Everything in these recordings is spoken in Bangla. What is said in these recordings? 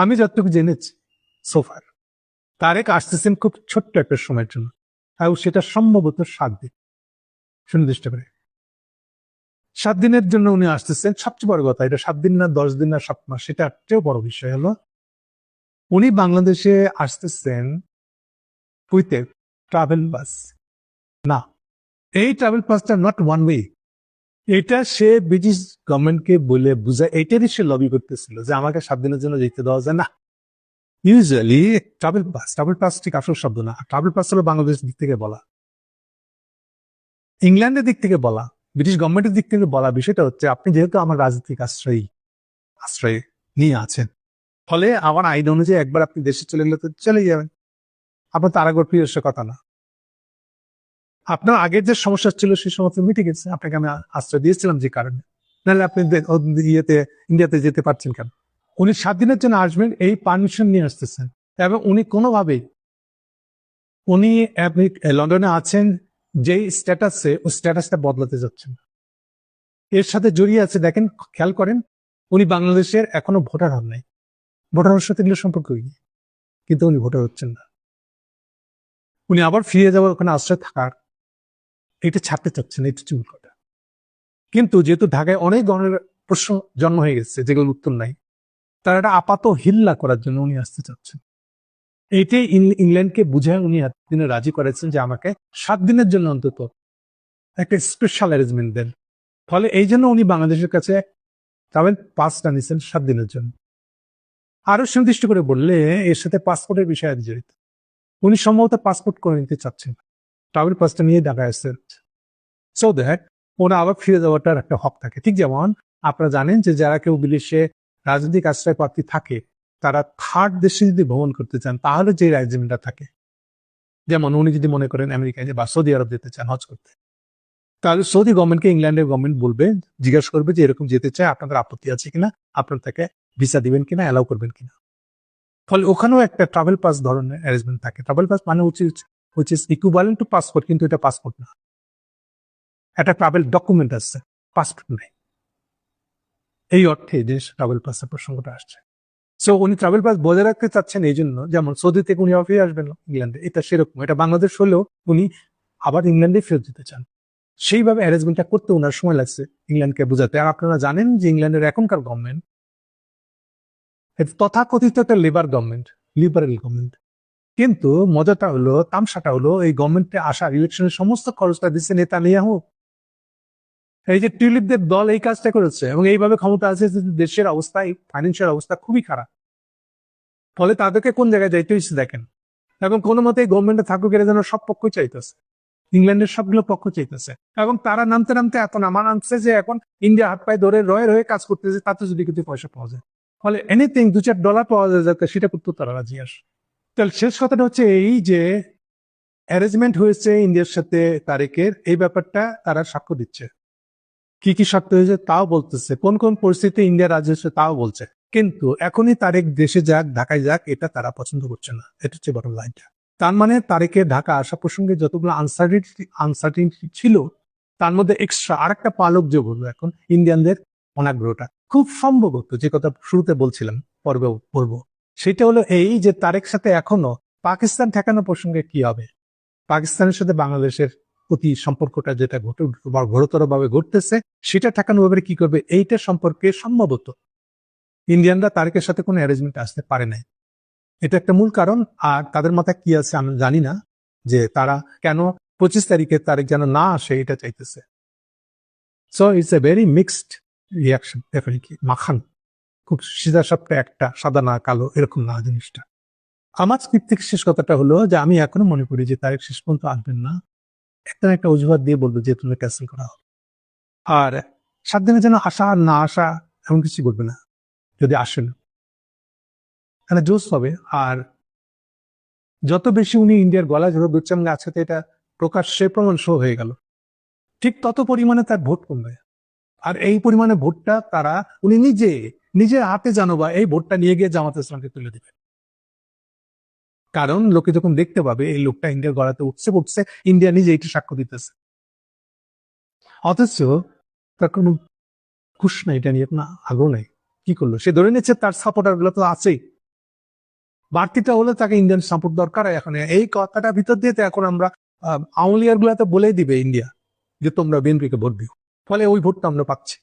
আমি যতটুকু জেনেছি সোফার তারেক আসতেছেন খুব ছোট্ট একটা সময়ের জন্য। আর সেটা সম্ভবত সাত দিন। সুনির্দিষ্ট করে সাত দিনের জন্য উনি আসতেছেন। সবচেয়ে বড় কথা, এটা সাত দিন না, দশ দিন না, সাত মাস, সেটা চেয়েও বড় বিষয় হলো, উনি বাংলাদেশে আসতেছেন এ ট্রাভেল বাস না, এই ট্রাভেল বাসটা নট ওয়ান ওয়ে এটা সে ব্রিটিশ গভর্নমেন্টকে বলে বুঝায়, এটারই সে লবি করতেছিল যে আমাকে সাত দিনের জন্য যেতে দেওয়া যায় না। Usually travel pass travel pass ঠিক আসল শব্দ না ট্রাভেল পাস হলো বাংলাদেশের দিক থেকে বলা। ইংল্যান্ডের দিক থেকে বলা, ব্রিটিশ গভর্নমেন্টের দিক থেকে বলা বিষয়টা হচ্ছে, আপনি যেহেতু আমার রাজনৈতিক আশ্রয়ী, আশ্রয় নিয়ে আছেন, ফলে আমার আইন অনুযায়ী একবার আপনি দেশে চলে গেলে তো চলে যাবেন। আপনার তারাগর প্রিয় কথা না। আপনার আগের যে সমস্যা ছিল, সেই সমস্যা মিটে গেছে। আপনাকে আমি আশ্রয় দিয়েছিলাম যে কারণে। নাহলে আপনি ইয়েতে, ইন্ডিয়াতে যেতে পারছেন কেন? উনি সাত দিনের জন্য আসবেন, এই পারমিশন নিয়ে আসতেছেন। এবং উনি কোনোভাবেই, উনি আপনি লন্ডনে আছেন, যেই স্ট্যাটাসে ওই স্ট্যাটাসটা বদলাতে যাচ্ছেন এর সাথে জড়িয়ে আছে, দেখেন, খেয়াল করেন, উনি বাংলাদেশের এখনও ভোটার হন নাই। ভোটার ভোটারের সাথে এগুলো সম্পর্ক কি? কিন্তু উনি ভোটার হচ্ছেন না। উনি আবার ফিরে যাওয়ার ওখানে আশ্রয় থাকার এটা ছাড়তে চাচ্ছেন এটা চুল কটা। কিন্তু যেহেতু ঢাকায় অনেক ধরনের প্রশ্ন জন্ম হয়ে গেছে, যেগুলোর উত্তর নাই, তার একটা আপাত হিল্লা করার জন্য উনি আসতে চাচ্ছেন। এইটাই ইংল্যান্ডকে বুঝায় উনি দিনে রাজি করেছেন যে আমাকে সাত দিনের জন্য অন্তত একটা স্পেশাল অ্যারেঞ্জমেন্ট দেন। ফলে এই জন্য উনি বাংলাদেশের কাছে ট্রাভেল পাসটা নিছেন সাত দিনের জন্য। আরও সুনির্দিষ্ট করে বললে এর সাথে পাসপোর্টের বিষয় জড়িত। উনি সম্ভবত পাসপোর্ট করে নিতে চাচ্ছেন ট্রাভেল পাসটা নিয়ে ঢাকায় আসছেন সো দ্যাট ওরা আবার ফিরে যাওয়াটার একটা হক থাকে। ঠিক যেমন আপনারা জানেন যে যারা কেউ বিদেশে রাজনৈতিক আশ্রয় প্রার্থী থাকে, তারা থার্ড দেশে যদি ভ্রমণ করতে চান, তাহলে যে রাইজমেন্টটা থাকে, যেমন উনি যদি মনে করেন আমেরিকায় বা সৌদি আরব যেতে চান, হজ করতে। তাহলে সৌদি গভর্নমেন্টকে ইংল্যান্ডের গভর্নমেন্ট বলবে, জিজ্ঞাসা করবে যে এরকম যেতে চায়, আপনাদের আপত্তি আছে কিনা, আপনার তাকে ভিসা দিবেন কিনা অ্যালাউ করবেন কিনা। ফলে ওখানেও একটা ট্রাভেল পাস ধরনের অ্যারেঞ্জমেন্ট থাকে। ট্রাভেল পাস মানে উচিত which is equivalent to passport কিন্তু এটা পাসপোর্ট না। একটা ট্রাভেল ডকুমেন্ট আছে পাসপোর্ট নাই। এই অর্থে যে ট্রাভেল পাসের প্রসঙ্গটা আসছে। সো উনি ট্রাভেল পাস বজায় রাখতে চাচ্ছেন এই জন্য, যেমন সৌদি থেকে উনি ফিরে আসবেন, ইংল্যান্ডে, এটা সেরকম। এটা বাংলাদেশ হলেও উনি আবার ইংল্যান্ডে ফেরত যেতে চান। সেইভাবে অ্যারেঞ্জমেন্টটা করতে ওনার সময় লাগছে ইংল্যান্ডকে বোঝাতে। আর আপনারা জানেন যে ইংল্যান্ডের এখনকার গভর্নমেন্ট তথাকথিত একটা লেবার গভর্নমেন্ট লিবারেল গভর্নমেন্ট কিন্তু মজাটা হলো, তামসাটা হলো, এই গভর্নমেন্টে আসার ইলেকশনের সমস্ত খরচটা দিচ্ছে নেতা নিয়াহু এই যে টিউলিপদের দল এই কাজটা করেছে এবং এইভাবে ক্ষমতা আছে দেশের অবস্থা ফাইন্যান্সিয়াল অবস্থা খুবই খারাপ। ফলে তাদেরকে কোন জায়গায় যাইতে হচ্ছে দেখেন? এবং কোনো মতে গভর্নমেন্টে থাকুক, এরা যেন সব পক্ষই চাইতেছে। ইংল্যান্ডের সবগুলো পক্ষ চাইতেছে। এবং তারা নামতে নামতে এত নামা নামছে যে এখন ইন্ডিয়া হাত পায়ে ধরে রয়ে রয়ে কাজ করতেছে, তাতে যদি কিছু পয়সা পাওয়া যায়। ফলে এনিথিং দু চার ডলার পাওয়া যায় যাতে, সেটা করতে তারা রাজি আসে তাহলে শেষ কথাটা হচ্ছে এই যে অ্যারেঞ্জমেন্ট হয়েছে ইন্ডিয়ার সাথে তারেকের, এই ব্যাপারটা তারা সাক্ষ্য দিচ্ছে। কি কি শর্ত হয়েছে তাও বলতেছে, কোন কোন পরিস্থিতি ইন্ডিয়া রাজ্য হচ্ছে তাও বলছে। কিন্তু এখনই তারেক দেশে যাক, ঢাকায় যাক, এটা তারা পছন্দ করছে না। এটা হচ্ছে বড় লাইনটা তার মানে তারেকের ঢাকা আসা প্রসঙ্গে যতগুলো আনসার্টিনিটি আনসার্টিনিটি ছিল, তার মধ্যে এক্সট্রা আরেকটা পালক যোগ হলো এখন ইন্ডিয়ানদের অনাগ্রহটা। খুব সম্ভবত যে কথা শুরুতে বলছিলাম, পর্বে পড়ব সেটা হলো এই যে তারেক সাথে এখনও পাকিস্তান ঠেকানো প্রসঙ্গে কি হবে? পাকিস্তানের সাথে বাংলাদেশের প্রতি সম্পর্কটা যেটা ঘটে ঘোরতর ভাবে ঘটতেছে, সেটা ঠেকানো ব্যাপারে কি করবে? এইটা সম্পর্কে সম্ভবত ইন্ডিয়ানরা তারেকের সাথে কোনো অ্যারেঞ্জমেন্ট আসতে পারে নাই। এটা একটা মূল কারণ। আর তাদের মাথায় কি আছে আমি জানি না, যে তারা কেন পঁচিশ তারিখে তারিখ যেন না আসে এটা চাইতেছে। So it's a very mixed reaction definitely মাখান। খুব সিধা সাপটা একটা, সাদা না, কালো, এরকম না জিনিসটা। আমার স্ক্রিপ্ট শেষ কথাটা হলো যে, আমি এখনও মনে করি যে, তারিখ শেষ পর্যন্ত আসবেন না। একটা একটা অজুহাত দিয়ে বলব যে, তুমি ক্যান্সেল করা হবে। আর সাত দিনের যেন আসা আর না আসা এমন কিছু করবে না, যদি আসেন। মানে জোস হবে। আর যত বেশি উনি ইন্ডিয়ার গলা ঝোড়ো দিচ্ছেন, আজকে তো এটা প্রকাশ্যে প্রমাণ শো হয়ে গেল। ঠিক তত পরিমাণে তার ভোট কমবে। আর এই পরিমাণে ভোটটা তারা, উনি নিজে নিজের হাতে জানো বা এই ভোটটা নিয়ে গিয়ে জামাত ইসলামকে তুলে দিবে। কারণ লোকে যখন দেখতে পাবে, এই লোকটা ইন্ডিয়ার গলাতে উঠছে উঠছে ইন্ডিয়া নিজে এটা সাক্ষ্য দিতেছে। অথচ তার কোনো খুশ নাই, এটা নিয়ে না আগ্রহ নাই। কি করল? সে ধরে নিচ্ছে তার সাপোর্টারগুলো তো আছেই। বাড়তিটা হলে তাকে ইন্ডিয়ান সাপোর্ট দরকার। এখন এই কথাটা ভিতর দিয়ে এখন আমরা আউলিয়ার গুলাতে বলেই দিবে ইন্ডিয়া যে তোমরা বিএনপিকে ভোট দিও। ফলে ওই ভোটটা আমরা পাচ্ছি।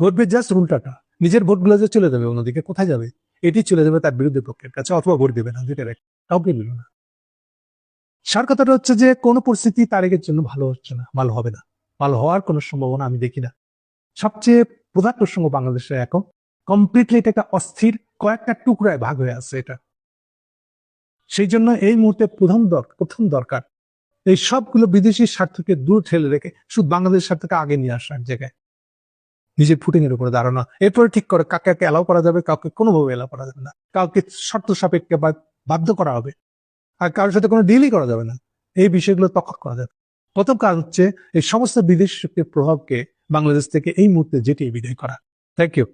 ঘটবে জাস্ট উল্টাটা। নিজের ভোটগুলো যে চলে যাবে অন্যদিকে কোথায় যাবে? এটি চলে যাবে তার বিরুদ্ধে পক্ষের কাছে অথবা ভোট দেবে না যেটা কাউকে দিল না। সার কথাটা হচ্ছে যে, কোনো পরিস্থিতি তারেকের জন্য ভালো হচ্ছে না, ভালো হবে না। ভালো হওয়ার কোনো সম্ভাবনা আমি দেখি না। সবচেয়ে প্রধান প্রসঙ্গ বাংলাদেশে এখন। কমপ্লিটলি এটা একটা অস্থির কয়েকটা টুকরায় ভাগ হয়ে আছে এটা। সেই জন্য এই মুহূর্তে দর- প্রথম দরকার। এই সবগুলো বিদেশি স্বার্থকে দূর ঠেলে রেখে, শুধু বাংলাদেশের স্বার্থকে আগে নিয়ে আসা এক জায়গায়। নিজের ফুটিংয়ের উপরে দাঁড়ানো। এরপরে ঠিক করে কাকে কাকে এলাও করা যাবে, কাউকে কোনোভাবে এলাও করা যাবে না। কাউকে শর্ত সাপেক্ষে বা- বাধ্য করা হবে। আর কারোর সাথে কোনো ডিলই করা যাবে না। এই বিষয়গুলো তখন করা যাবে। প্রথম কাজ হচ্ছে, এই সমস্ত বিদেশ শক্তির প্রভাবকে বাংলাদেশ থেকে এই মুহূর্তে যেটি বিদায় করা। Thank you